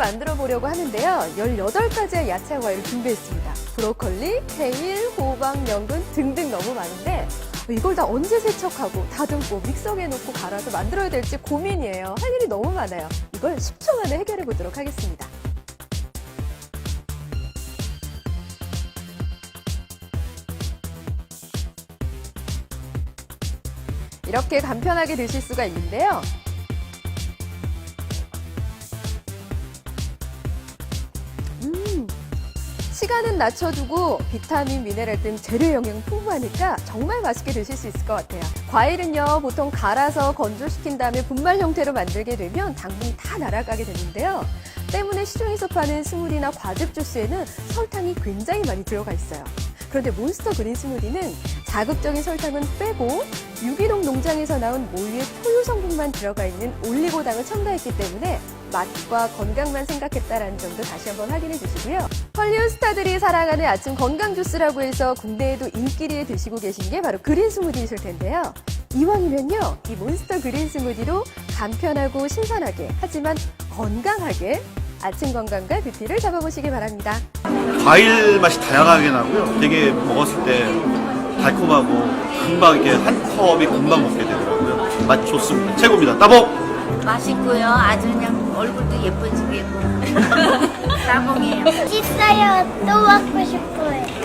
만들어 보려고 하는데요. 18가지의 야채 과일을 준비했습니다. 브로콜리, 케일, 호박, 연근 등등 너무 많은데 이걸 다 언제 세척하고 다듬고 믹서기에 넣고 갈아서 만들어야 될지 고민이에요. 할 일이 너무 많아요. 이걸 10초 만에 해결해 보도록 하겠습니다. 이렇게 간편하게 드실 수가 있는데요. 시간은 낮춰두고 비타민, 미네랄 등 재료 영양 풍부하니까 정말 맛있게 드실 수 있을 것 같아요. 과일은요, 보통 갈아서 건조시킨 다음에 분말 형태로 만들게 되면 당분이 다 날아가게 되는데요. 때문에 시중에서 파는 스무디나 과즙 주스에는 설탕이 굉장히 많이 들어가 있어요. 그런데 몬스터 그린 스무디는 자극적인 설탕은 빼고 유기농 농장에서 나온 모유의 토유 성분만 들어가 있는 올리고당을 첨가했기 때문에 맛과 건강만 생각했다라는 점도 다시 한번 확인해 주시고요. 헐리우드 스타들이 사랑하는 아침 건강 주스라고 해서 국내에도 인기리에 드시고 계신 게 바로 그린 스무디이실 텐데요. 이왕이면요, 이 몬스터 그린 스무디로 간편하고 신선하게 하지만 건강하게 아침 건강과 뷰티를 잡아보시기 바랍니다. 과일 맛이 다양하게 나고요. 되게 먹었을 때 달콤하고 금방 이렇게 한 컵이 금방 먹게 되더라고요. 맛 좋습니다. 최고입니다. 따봉! 맛있고요. 아주 그냥 얼굴도 예뻐지겠고. 따봉이에요. 있어요. 또 먹고 싶어요.